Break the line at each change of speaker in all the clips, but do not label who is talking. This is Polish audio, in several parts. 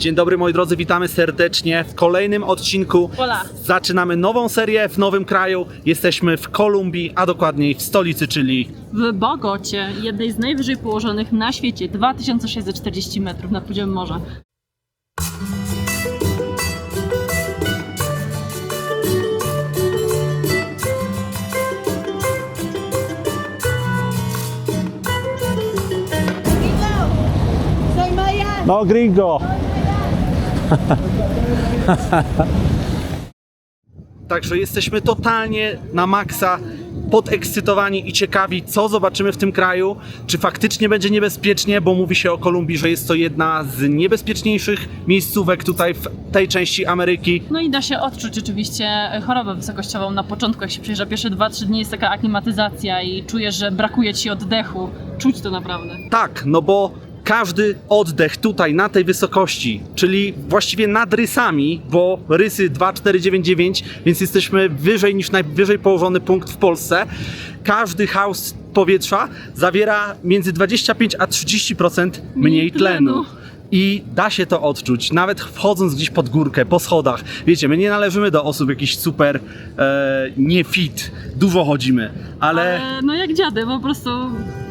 Dzień dobry moi drodzy, witamy serdecznie w kolejnym odcinku.
Hola.
Zaczynamy nową serię w nowym kraju. Jesteśmy w Kolumbii, a dokładniej w stolicy, czyli
W Bogocie, jednej z najwyżej położonych na świecie, 2640 metrów nad poziomem morza.
No gringo! Także jesteśmy totalnie na maksa podekscytowani i ciekawi, co zobaczymy w tym kraju. Czy faktycznie będzie niebezpiecznie, bo mówi się o Kolumbii, że jest to jedna z niebezpieczniejszych miejscówek tutaj w tej części Ameryki.
No i da się odczuć oczywiście chorobę wysokościową na początku, jak się przyjeżdża pierwsze 2-3 dni, jest taka aklimatyzacja i czujesz, że brakuje ci oddechu. Czuć to naprawdę.
Tak, no bo każdy oddech tutaj na tej wysokości, czyli właściwie nad rysami, bo rysy 2499, więc jesteśmy wyżej niż najwyżej położony punkt w Polsce. Każdy haus powietrza zawiera między 25 a 30% mniej
Mniej
tlenu. I da się to odczuć, nawet wchodząc gdzieś pod górkę, po schodach. Wiecie, my nie należymy do osób jakichś super e, nie fit, dużo chodzimy, ale...
Ale no jak dziady, po prostu.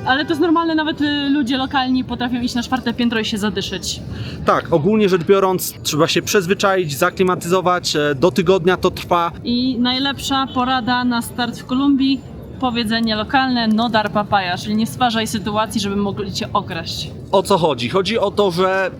Ale to jest normalne, nawet y, ludzie lokalni potrafią iść na czwarte piętro i się zadyszyć.
Tak, ogólnie rzecz biorąc, trzeba się przyzwyczaić, zaklimatyzować. e, Do tygodnia to trwa.
I najlepsza porada na start w Kolumbii powiedzenie lokalne no dar papaya, czyli nie stwarzaj sytuacji, żeby mogli cię okraść.
O co chodzi? Chodzi o to, że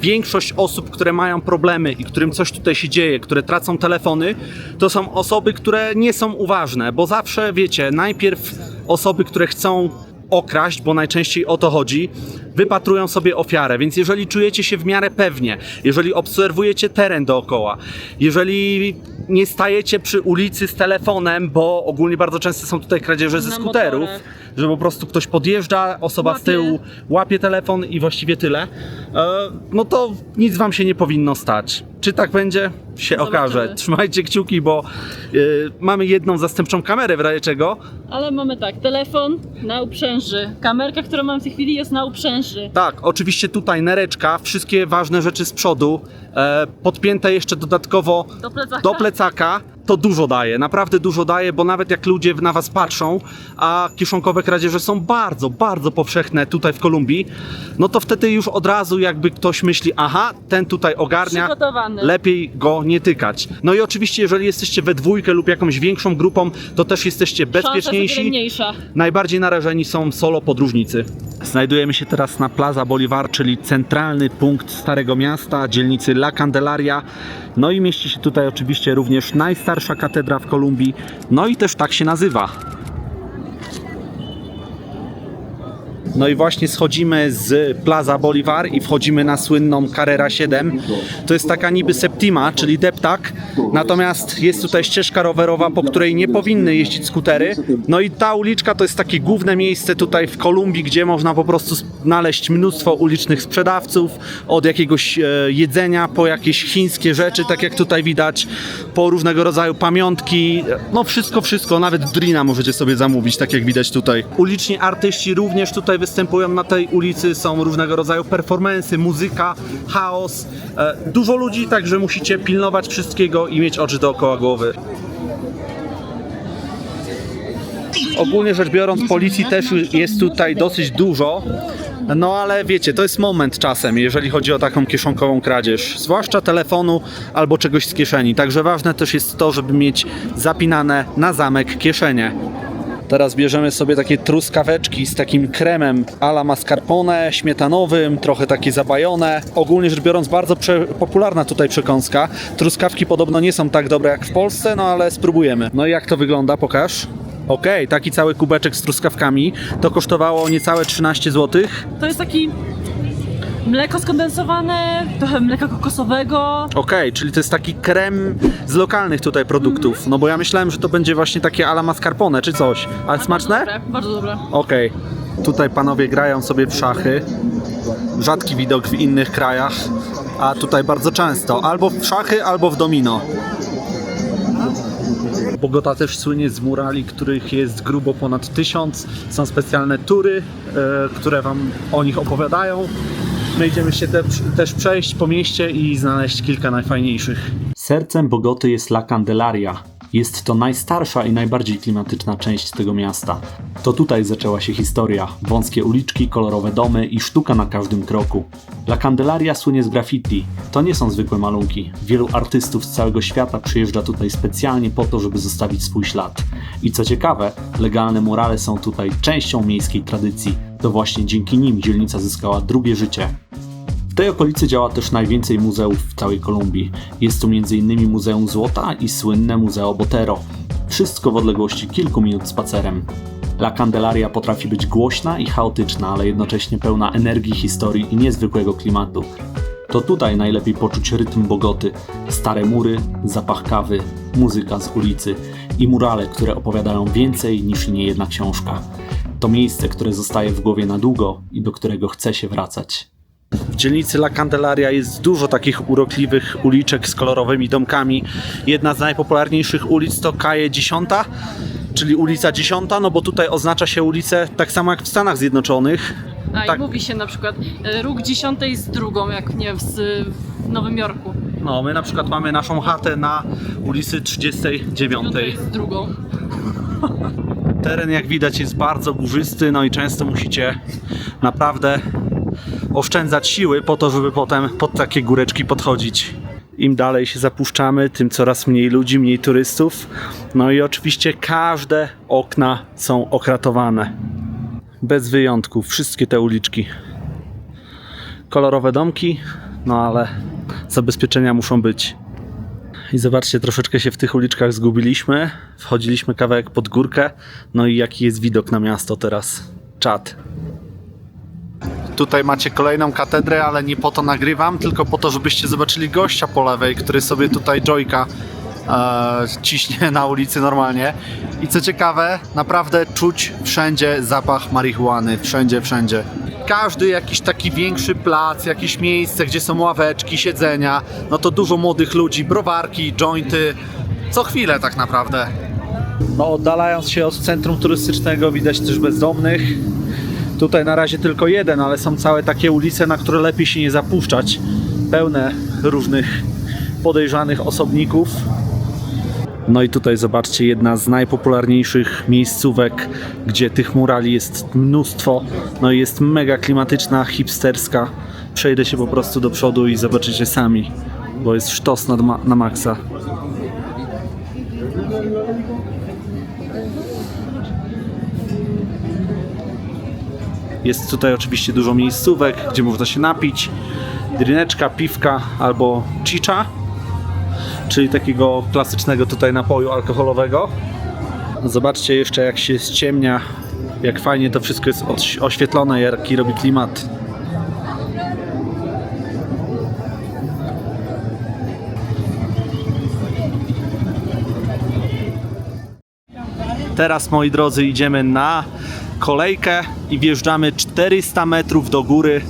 większość osób, które mają problemy i którym coś tutaj się dzieje, które tracą telefony, to są osoby, które nie są uważne, bo zawsze wiecie, najpierw osoby, które chcą okraść, bo najczęściej o to chodzi, wypatrują sobie ofiarę. Więc jeżeli czujecie się w miarę pewnie, jeżeli obserwujecie teren dookoła, jeżeli nie stajecie przy ulicy z telefonem, bo ogólnie bardzo często są tutaj kradzieże ze skuterów,
motorach.
Że po prostu ktoś podjeżdża, osoba z
Łapie.
tyłu łapie telefon i właściwie tyle, e, no to nic wam się nie powinno stać. Czy tak będzie? Się
Zobaczymy.
okaże. Trzymajcie kciuki, bo e, mamy jedną zastępczą kamerę w razie czego.
Ale mamy tak, telefon na uprzęży. Kamerka, którą mam w tej chwili jest na uprzęży.
Tak, oczywiście tutaj nereczka, wszystkie ważne rzeczy z przodu, e, podpięte jeszcze dodatkowo
Do plecaka.
do plecaka. To dużo daje, naprawdę dużo daje, bo nawet jak ludzie na was patrzą, a kieszonkowe kradzieże są bardzo, bardzo powszechne tutaj w Kolumbii, no to wtedy już od razu jakby ktoś myśli, aha, ten tutaj ogarnia,
Przygotowany.
lepiej go nie tykać. No i oczywiście, jeżeli jesteście we dwójkę lub jakąś większą grupą, to też jesteście bezpieczniejsi.
mniejsza.
Najbardziej narażeni są solo podróżnicy. Znajdujemy się teraz na Plaza Bolivar, czyli centralny punkt Starego Miasta, dzielnicy La Candelaria. No i mieści się tutaj oczywiście również najstarsza katedra w Kolumbii. No i też tak się nazywa. No i właśnie schodzimy z Plaza Bolivar i wchodzimy na słynną Carrera 7. To jest taka niby septima, czyli deptak. Natomiast jest tutaj ścieżka rowerowa, po której nie powinny jeździć skutery. No i ta uliczka to jest takie główne miejsce tutaj w Kolumbii, gdzie można po prostu znaleźć mnóstwo ulicznych sprzedawców, od jakiegoś e, jedzenia po jakieś chińskie rzeczy, tak jak tutaj widać, po różnego rodzaju pamiątki. No wszystko, wszystko, nawet drina możecie sobie zamówić, tak jak widać tutaj. Uliczni artyści również tutaj występują na tej ulicy, są różnego rodzaju performance, muzyka, chaos. E, Dużo ludzi, także musicie pilnować wszystkiego i mieć oczy dookoła głowy. Ogólnie rzecz biorąc, policji też jest tutaj dosyć dużo. No ale wiecie, to jest moment czasem, jeżeli chodzi o taką kieszonkową kradzież, zwłaszcza telefonu albo czegoś z kieszeni. Także ważne też jest to, żeby mieć zapinane na zamek kieszenie. Teraz bierzemy sobie takie truskaweczki z takim kremem ala mascarpone, śmietanowym, trochę takie zabajone. Ogólnie rzecz biorąc bardzo popularna tutaj przekąska. Truskawki podobno nie są tak dobre jak w Polsce, no ale spróbujemy. No i jak to wygląda? Pokaż. Okej, taki cały kubeczek z truskawkami. To kosztowało niecałe 13 zł.
To jest taki mleko skondensowane, trochę mleka kokosowego.
Okej, czyli to jest taki krem z lokalnych tutaj produktów. No bo ja myślałem, że to będzie właśnie takie ala mascarpone czy coś. Ale smaczne?
Dobre, bardzo dobre.
Okej. Tutaj panowie grają sobie w szachy. Rzadki widok w innych krajach, a tutaj bardzo często. Albo w szachy, albo w domino. Bogota też słynie z murali, których jest grubo ponad tysiąc. Są specjalne tury, e, które wam o nich opowiadają. My idziemy się te, też przejść po mieście i znaleźć kilka najfajniejszych. Sercem Bogoty jest La Candelaria. Jest to najstarsza i najbardziej klimatyczna część tego miasta. To tutaj zaczęła się historia. Wąskie uliczki, kolorowe domy i sztuka na każdym kroku. La Candelaria słynie z graffiti. To nie są zwykłe malunki. Wielu artystów z całego świata przyjeżdża tutaj specjalnie po to, żeby zostawić swój ślad. I co ciekawe, legalne murale są tutaj częścią miejskiej tradycji. To właśnie dzięki nim dzielnica zyskała drugie życie. W tej okolicy działa też najwięcej muzeów w całej Kolumbii. Jest tu m.in. Muzeum Złota i słynne Museo Botero. Wszystko w odległości kilku minut spacerem. La Candelaria potrafi być głośna i chaotyczna, ale jednocześnie pełna energii, historii i niezwykłego klimatu. To tutaj najlepiej poczuć rytm Bogoty. Stare mury, zapach kawy, muzyka z ulicy i murale, które opowiadają więcej niż niejedna książka. To miejsce, które zostaje w głowie na długo i do którego chce się wracać. W dzielnicy La Candelaria jest dużo takich urokliwych uliczek z kolorowymi domkami. Jedna z najpopularniejszych ulic to Kaje 10, czyli ulica 10, no bo tutaj oznacza się ulicę tak samo jak w Stanach Zjednoczonych.
A
Tak.
i mówi się na przykład e, róg dziesiątej z drugą, jak nie w, w Nowym Jorku.
No, my na przykład mamy naszą chatę na ulicy 39.
Piątej z drugą.
Teren, jak widać, jest bardzo górzysty, no i często musicie naprawdę oszczędzać siły po to, żeby potem pod takie góreczki podchodzić. Im dalej się zapuszczamy, tym coraz mniej ludzi, mniej turystów. No i oczywiście każde okna są okratowane. Bez wyjątku, wszystkie te uliczki. Kolorowe domki, no ale zabezpieczenia muszą być. I zobaczcie, troszeczkę się w tych uliczkach zgubiliśmy. Wchodziliśmy kawałek pod górkę. No i jaki jest widok na miasto teraz? Czad. Tutaj macie kolejną katedrę, ale nie po to nagrywam, tylko po to, żebyście zobaczyli gościa po lewej, który sobie tutaj joyka ciśnie na ulicy normalnie. I co ciekawe, naprawdę czuć wszędzie zapach marihuany. Wszędzie, wszędzie. Każdy jakiś taki większy plac, jakieś miejsce, gdzie są ławeczki, siedzenia, no to dużo młodych ludzi, browarki, jointy. Co chwilę tak naprawdę. No, oddalając się od centrum turystycznego widać też bezdomnych. Tutaj na razie tylko jeden, ale są całe takie ulice, na które lepiej się nie zapuszczać. Pełne różnych podejrzanych osobników. No i tutaj zobaczcie, jedna z najpopularniejszych miejscówek, gdzie tych murali jest mnóstwo. No i jest mega klimatyczna, hipsterska. Przejdę się po prostu do przodu i zobaczycie sami, bo jest sztos na, na maksa. Jest tutaj oczywiście dużo miejscówek, gdzie można się napić. Drineczka, piwka albo chicha, czyli takiego klasycznego tutaj napoju alkoholowego. Zobaczcie jeszcze jak się ściemnia, jak fajnie to wszystko jest oś- oświetlone, jaki robi klimat. Teraz, moi drodzy, idziemy na kolejkę i wjeżdżamy 400 metrów do góry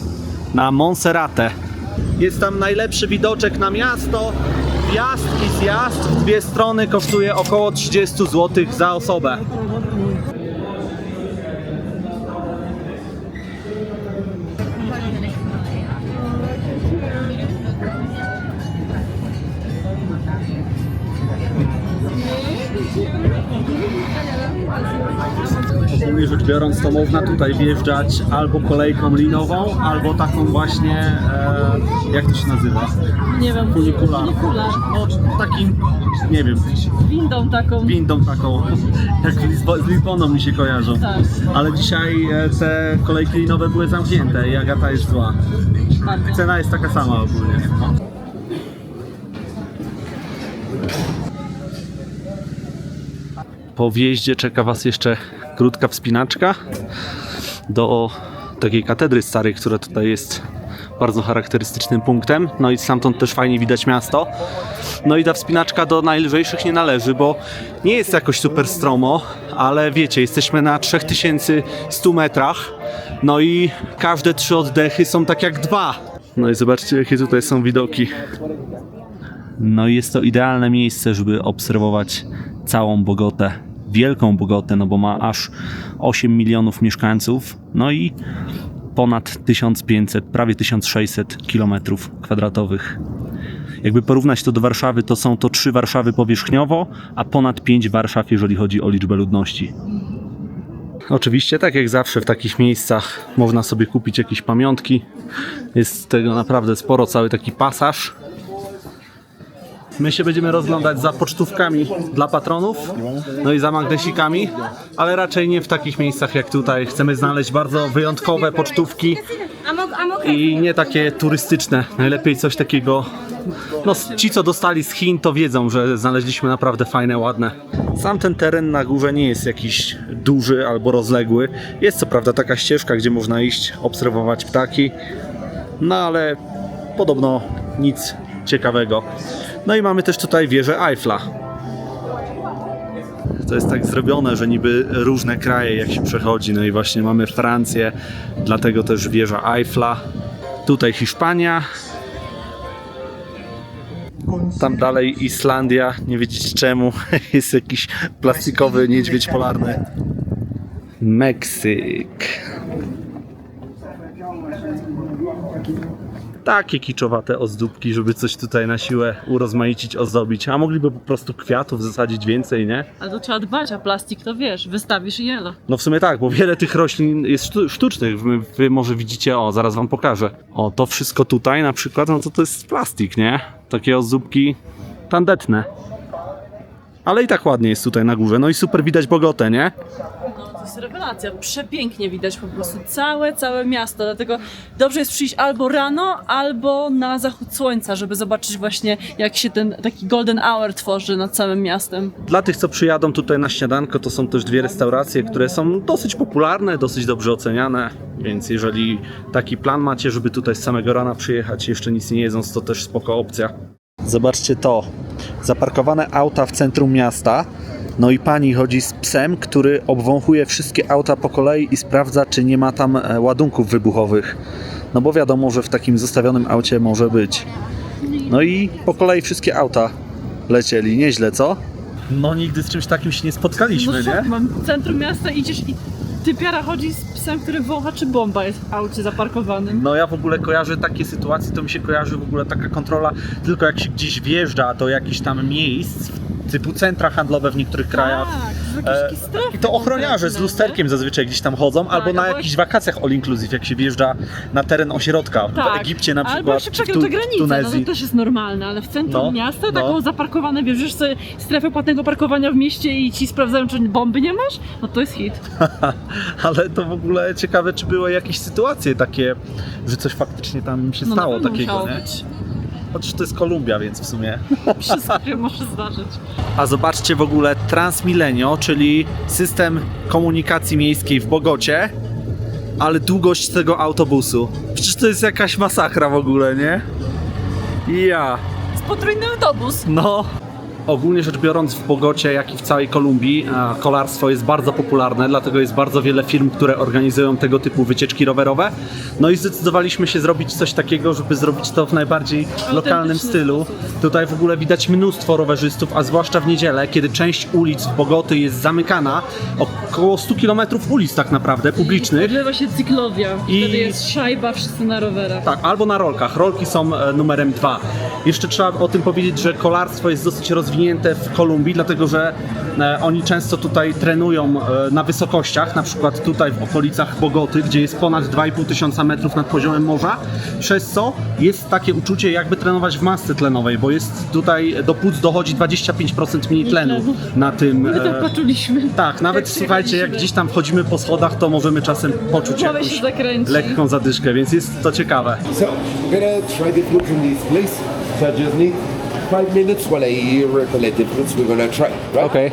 na Monserrate. Jest tam najlepszy widoczek na miasto. Wjazd i zjazd w dwie strony kosztuje około 30 zł za osobę. Ogólnie rzecz biorąc, to można tutaj wjeżdżać albo kolejką linową, albo taką właśnie, e, jak to się nazywa?
Nie wiem.
Funikular.
Funikular.
No, takim, nie wiem,
Windą taką.
windą taką, jak z z Lizboną mi się kojarzą.
Tak.
Ale dzisiaj e, te kolejki linowe były zamknięte i Agata jest zła.
Bardzo.
Cena jest taka sama ogólnie. Po wjeździe czeka Was jeszcze krótka wspinaczka do takiej katedry starej, która tutaj jest bardzo charakterystycznym punktem. No i stamtąd też fajnie widać miasto. No i ta wspinaczka do najlżejszych nie należy, bo nie jest jakoś super stromo, ale wiecie, jesteśmy na 3100 metrach. No i każde trzy oddechy są tak jak dwa. No i zobaczcie, jakie tutaj są widoki. No i jest to idealne miejsce, żeby obserwować całą Bogotę. Wielką Bogotę, no bo ma aż 8 milionów mieszkańców. No i ponad 1500, prawie 1600 km kwadratowych. Jakby porównać to do Warszawy, to są to trzy Warszawy powierzchniowo, a ponad pięć Warszaw, jeżeli chodzi o liczbę ludności. Oczywiście, tak jak zawsze w takich miejscach można sobie kupić jakieś pamiątki. Jest tego naprawdę sporo, cały taki pasaż. My się będziemy rozglądać za pocztówkami dla patronów, no i za magnesikami, ale raczej nie w takich miejscach jak tutaj. Chcemy znaleźć bardzo wyjątkowe pocztówki i nie takie turystyczne. Najlepiej coś takiego. No, ci, co dostali z Chin, to wiedzą, że znaleźliśmy naprawdę fajne, ładne. Sam ten teren na górze nie jest jakiś duży albo rozległy. Jest co prawda taka ścieżka, gdzie można iść, obserwować ptaki, no ale podobno nic ciekawego. No i mamy też tutaj wieżę Eiffla. To jest tak zrobione, że niby różne kraje jak się przechodzi. No i właśnie mamy Francję, dlatego też wieża Eiffla. Tutaj Hiszpania. Tam dalej Islandia, nie wiedzieć czemu, jest jakiś plastikowy niedźwiedź polarny. Meksyk. Takie kiczowate ozdóbki, żeby coś tutaj na siłę urozmaicić, ozdobić. A mogliby po prostu kwiatów zasadzić więcej, nie?
Ale to trzeba dbać, a plastik to wiesz, wystawisz i jelo.
No w sumie tak, bo wiele tych roślin jest sztu- sztucznych. Wy, wy może widzicie, o, zaraz wam pokażę. O, to wszystko tutaj na przykład, no to to jest plastik, nie? Takie ozdóbki tandetne. Ale i tak ładnie jest tutaj na górze. No i super widać Bogotę, nie?
No to jest rewelacja, przepięknie widać po prostu całe, całe miasto, dlatego dobrze jest przyjść albo rano, albo na zachód słońca, żeby zobaczyć właśnie jak się ten taki golden hour tworzy nad całym miastem.
Dla tych, co przyjadą tutaj na śniadanko, to są też dwie restauracje, które są dosyć popularne, dosyć dobrze oceniane. Więc jeżeli taki plan macie, żeby tutaj z samego rana przyjechać, jeszcze nic nie jedząc, to też spoko opcja. Zobaczcie to. Zaparkowane auta w centrum miasta. No i pani chodzi z psem, który obwąchuje wszystkie auta po kolei i sprawdza, czy nie ma tam e, ładunków wybuchowych. No bo wiadomo, że w takim zostawionym aucie może być. No i po kolei wszystkie auta lecieli. Nieźle, co? No nigdy z czymś takim się nie spotkaliśmy,
no szok, mam w centrum miasta idziesz i typiara chodzi z psem, który wącha, czy bomba jest w aucie zaparkowanym.
No ja w ogóle kojarzę takie sytuacje, to mi się kojarzy w ogóle taka kontrola tylko jak się gdzieś wjeżdża do jakichś tam miejsc, typu centra handlowe w niektórych krajach.
Tak, jakieś strefy
I to ochroniarze z
konkretne,
lusterkiem zazwyczaj gdzieś tam chodzą, albo na
albo-
jakichś wakacjach all inclusive, jak się wjeżdża na teren ośrodka w
Tak.
Egipcie na
Albo
przykład,
jak się
czy w
przekracza
Tu-
granicę, no
Tunezji.
to też jest normalne, ale w centrum
No,
miasta
no.
taką zaparkowane, bierzesz sobie strefę płatnego parkowania w mieście i ci sprawdzają, czy bomby nie masz, no to jest hit.
Ale to w ogóle ciekawe, czy były jakieś sytuacje takie, że coś faktycznie tam się
No na
stało
pewno
takiego,
musiało
nie?
być.
Chociaż to jest Kolumbia, więc w sumie
Wszystko się może zdarzyć.
A zobaczcie w ogóle Transmilenio, czyli system komunikacji miejskiej w Bogocie, ale długość tego autobusu. Przecież to jest jakaś masakra w ogóle, nie? Ja.
Potrójny autobus.
No. Ogólnie rzecz biorąc w Bogocie, jak i w całej Kolumbii, a, kolarstwo jest bardzo popularne, dlatego jest bardzo wiele firm, które organizują tego typu wycieczki rowerowe. No i zdecydowaliśmy się zrobić coś takiego, żeby zrobić to w najbardziej lokalnym stylu. Tutaj w ogóle widać mnóstwo rowerzystów, a zwłaszcza w niedzielę, kiedy część ulic w Bogoty jest zamykana, około 100 km ulic tak naprawdę, publicznych.
Odbywa się cyklowia.
I-
Wtedy jest szajba, wszyscy na rowerach.
Tak, albo na rolkach. Rolki są e, numerem dwa. Jeszcze trzeba o tym powiedzieć, że kolarstwo jest dosyć rozwinięte w Kolumbii, dlatego że e, oni często tutaj trenują e, na wysokościach, na przykład tutaj w okolicach Bogoty, gdzie jest ponad 2,5 tysiąca metrów nad poziomem morza, przez co jest takie uczucie jakby trenować w masce tlenowej, bo jest tutaj do płuc dochodzi 25% mniej tlenu na tym.
My tak
e,
poczuliśmy.
tak, nawet
Jak
słuchajcie, jak gdzieś tam wchodzimy po schodach, to możemy czasem poczuć jakąś lekką zadyszkę, więc jest to ciekawe.
So we're gonna try this place. So I just need five minutes while I recollect the fruits we're gonna try. Right?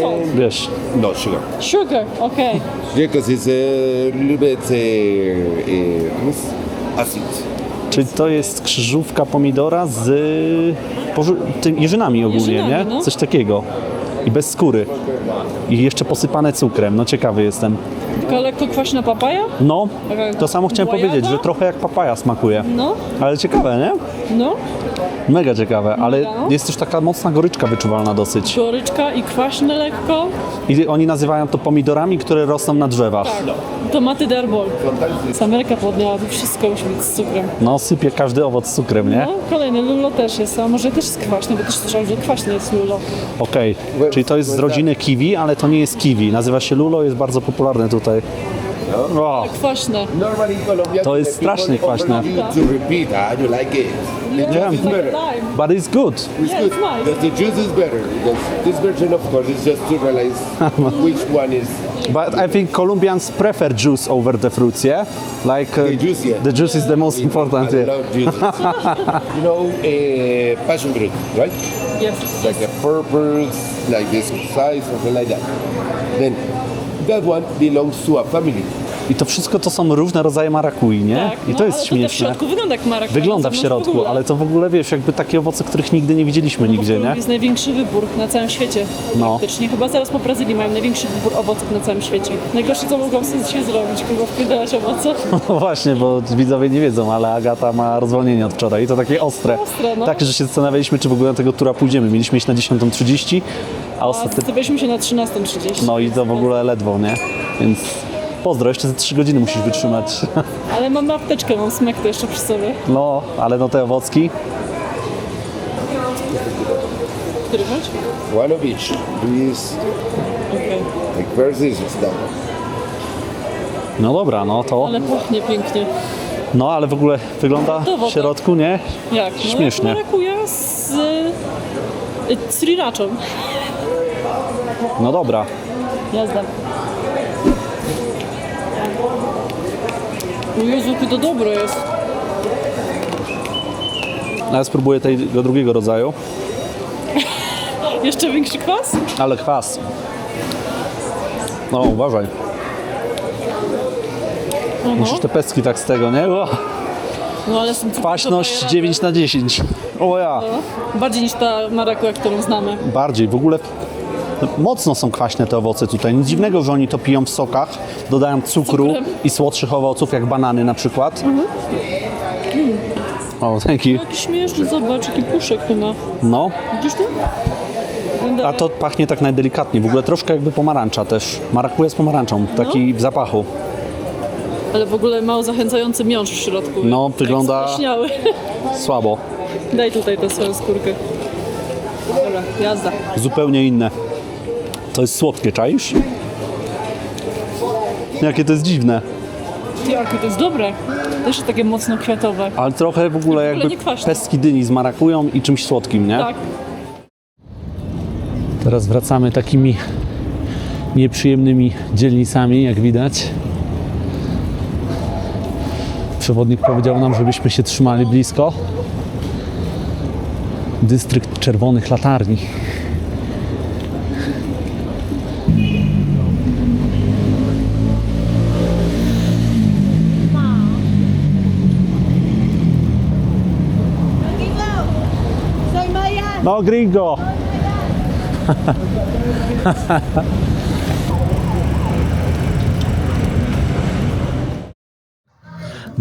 Są?
Wiesz,
No sugar.
Sugar, okej.
Yeah, because it's a little bit uh, uh, acid.
czyli to jest krzyżówka pomidora z poży- tym jeżynami ogólnie,
Jeżynami,
nie?
no.
Coś takiego. I bez skóry. I jeszcze posypane cukrem. No ciekawy jestem.
Taka lekko kwaśna papaja?
No,
Taka
to samo chciałem powiedzieć, że trochę jak papaja smakuje.
No,
Ale ciekawe, nie?
no.
Mega ciekawe, ale
Mega, no.
jest też taka mocna goryczka wyczuwalna dosyć.
Goryczka i kwaśne lekko.
I oni nazywają to pomidorami, które rosną na drzewach.
Tak. Tomaty derbol. Z Ameryka podniała, to wszystko musi być z cukrem.
No, sypie każdy owoc cukrem, nie?
No, kolejny lulo też jest, a może też jest kwaśny, bo też słyszałam, że kwaśny jest lulo.
Okej, czyli to jest z rodziny kiwi, ale to nie jest kiwi. Nazywa się lulo, jest bardzo popularne tutaj. O,
Kwaśne.
Normally in Colombia,
To jest
the people
strasznie kwaśne.
offer you to repeat, ah, you like it. The
Yeah.
juice is better.
lime.
but it's good.
It's
Yeah,
good.
it's nice.
The, the juice is better. The- this version, of course, is just to realize which one is
But I think Colombians prefer juice over the fruits, yeah? Like uh,
the juice. Yeah.
the juice is the most important.
I
Yeah.
love juices. you know, uh, passion fruit, right?
Jest.
Like the purples, like this size, something like that. Then that one belongs to a family.
I to wszystko to są różne rodzaje marakui, nie?
Tak,
I
no,
to jest
ale
śmieszne.
To w środku wygląda jak marakuja.
Wygląda w środku,
ogóle.
ale to w ogóle wiesz, jakby takie owoce, których nigdy nie widzieliśmy nigdzie, nie?
Jest największy wybór na całym świecie.
No.
Praktycznie. Chyba zaraz po Brazylii mają największy wybór owoców na całym świecie. Najgorsze co mogłam sobie dzisiaj zrobić, chyba wpierdałaś owoce.
No właśnie, bo widzowie nie wiedzą, ale Agata ma rozwolnienie od wczoraj i to takie ostre.
Ostre, no.
Tak, że się zastanawialiśmy, czy w ogóle na tego tura pójdziemy. Mieliśmy iść na 10.30, a
stawialiśmy się na 13.30.
No i to w ogóle ledwo, nie? Więc pozdro, jeszcze ze 3 godziny musisz wytrzymać.
Ale mam apteczkę, mam smek to jeszcze przy sobie.
No, ale no te owocki,
Który chodź?
One of each. Please,
Okej.
like first this
no dobra, no to...
Ale pachnie pięknie.
No, ale w ogóle wygląda w
woda.
środku, nie?
Jak? No,
Śmiesznie.
Marakuja z y, sriraczą.
No dobra.
Jazda. O Jezu, jakie to dobre jest.
No, Ja spróbuję tego drugiego rodzaju,
Jeszcze większy kwas?
ale kwas. No, uważaj.
Aha.
Musisz te pestki tak z tego, nie? O,
No ale są
kwaśność 9 na 10. O ja.
No, Bardziej niż ta marakuja, którą znamy.
Bardziej. W ogóle mocno są kwaśne te owoce tutaj. Nic dziwnego, że oni to piją w sokach, dodają cukru
Cukrem.
i słodszych owoców, jak banany na przykład. O, dzięki.
Jaki śmieszny, zobacz, jaki puszek tu ma.
No,
Widzisz tu?
a to pachnie tak najdelikatniej. W ogóle troszkę jakby pomarańcza też. Marakuja z pomarańczą, taki w zapachu.
Ale w ogóle mało zachęcający miąższ w środku.
No,
Tak
wygląda-
Śmiały.
Słabo.
Daj tutaj tę swoją skórkę. Dobra, jazda.
Zupełnie inne. To jest słodkie, czaisz? Jakie to jest dziwne.
Jakie to jest dobre. Też takie mocno kwiatowe.
Ale trochę w ogóle jakby
nie kwaśne.
pestki dyni z marakują i czymś słodkim, nie?
Tak.
Teraz wracamy takimi nieprzyjemnymi dzielnicami, jak widać. Przewodnik powiedział nam, żebyśmy się trzymali blisko. Dystrykt Czerwonych Latarni. No gringo!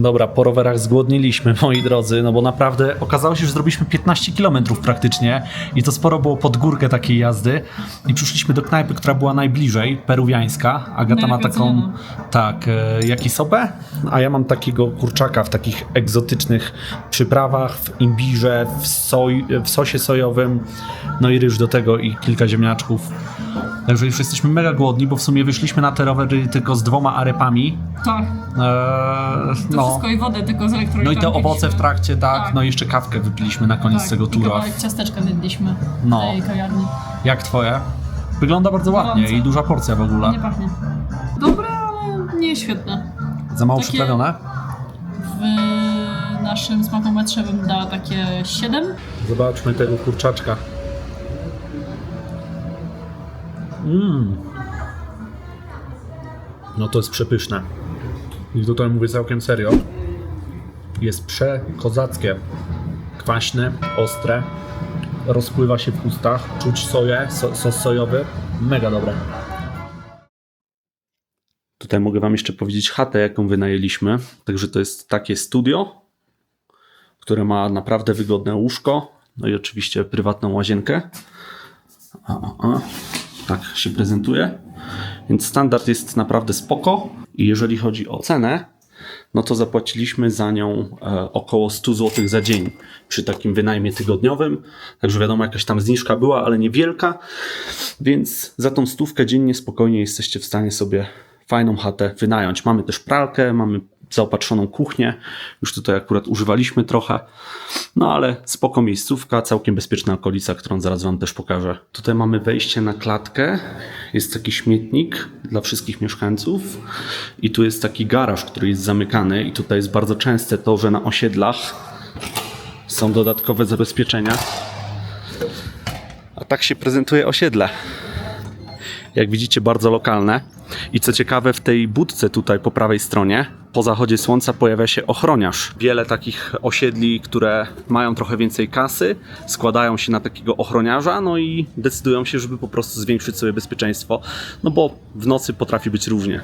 Dobra, po rowerach zgłodniliśmy, moi drodzy, no bo naprawdę okazało się, że zrobiliśmy 15 km praktycznie i to sporo było pod górkę takiej jazdy i przyszliśmy do knajpy, która była najbliżej, peruwiańska. Agata ma taką, tak, e, jakisopę, a ja mam takiego kurczaka w takich egzotycznych przyprawach, w imbirze, w, soj, w sosie sojowym, no i ryż do tego i kilka ziemniaczków. Także już jesteśmy mega głodni, bo w sumie wyszliśmy na te rowery tylko z dwoma arepami.
Tak.
Eee, no.
Wszystko i wodę tylko z
no i te owoce w trakcie, tak,
Tak.
no i jeszcze kawkę wypiliśmy na koniec
Tak,
tego tura.
kawałek ciasteczka zjedliśmy
No.
w tej kawiarni.
Jak twoje? Wygląda bardzo ładnie
Gorące.
i duża porcja w ogóle.
Nie pachnie. Dobre, ale nie świetne.
Za mało
Takie-
przyprawione?
W naszym smakometrze bym dała takie 7.
Zobaczmy tego kurczaczka. Mmm. No to jest przepyszne. I tutaj mówię całkiem serio. Jest przekozackie. Kwaśne, ostre. Rozpływa się w ustach. Czuć soję, so, sos sojowy. Mega dobre. Tutaj mogę Wam jeszcze powiedzieć chatę, jaką wynajęliśmy. Także to jest takie studio, które ma naprawdę wygodne łóżko. No i oczywiście prywatną łazienkę. A, a, a. Tak się prezentuje. Więc standard jest naprawdę spoko. I jeżeli chodzi o cenę, no to zapłaciliśmy za nią e, około 100 zł za dzień przy takim wynajmie tygodniowym. Także wiadomo, jakaś tam zniżka była, ale niewielka. Więc za tą stówkę dziennie spokojnie jesteście w stanie sobie fajną chatę wynająć. Mamy też pralkę, mamy zaopatrzoną kuchnię. Już tutaj akurat używaliśmy trochę. No ale spoko miejscówka, całkiem bezpieczna okolica, którą zaraz Wam też pokażę. Tutaj mamy wejście na klatkę. Jest taki śmietnik dla wszystkich mieszkańców. I tu jest taki garaż, który jest zamykany. I tutaj jest bardzo częste to, że na osiedlach są dodatkowe zabezpieczenia. A tak się prezentuje osiedle. Jak widzicie, bardzo lokalne. I co ciekawe, w tej budce tutaj po prawej stronie, po zachodzie słońca pojawia się ochroniarz. Wiele takich osiedli, które mają trochę więcej kasy, składają się na takiego ochroniarza, no i decydują się, żeby po prostu zwiększyć sobie bezpieczeństwo, no bo w nocy potrafi być różnie.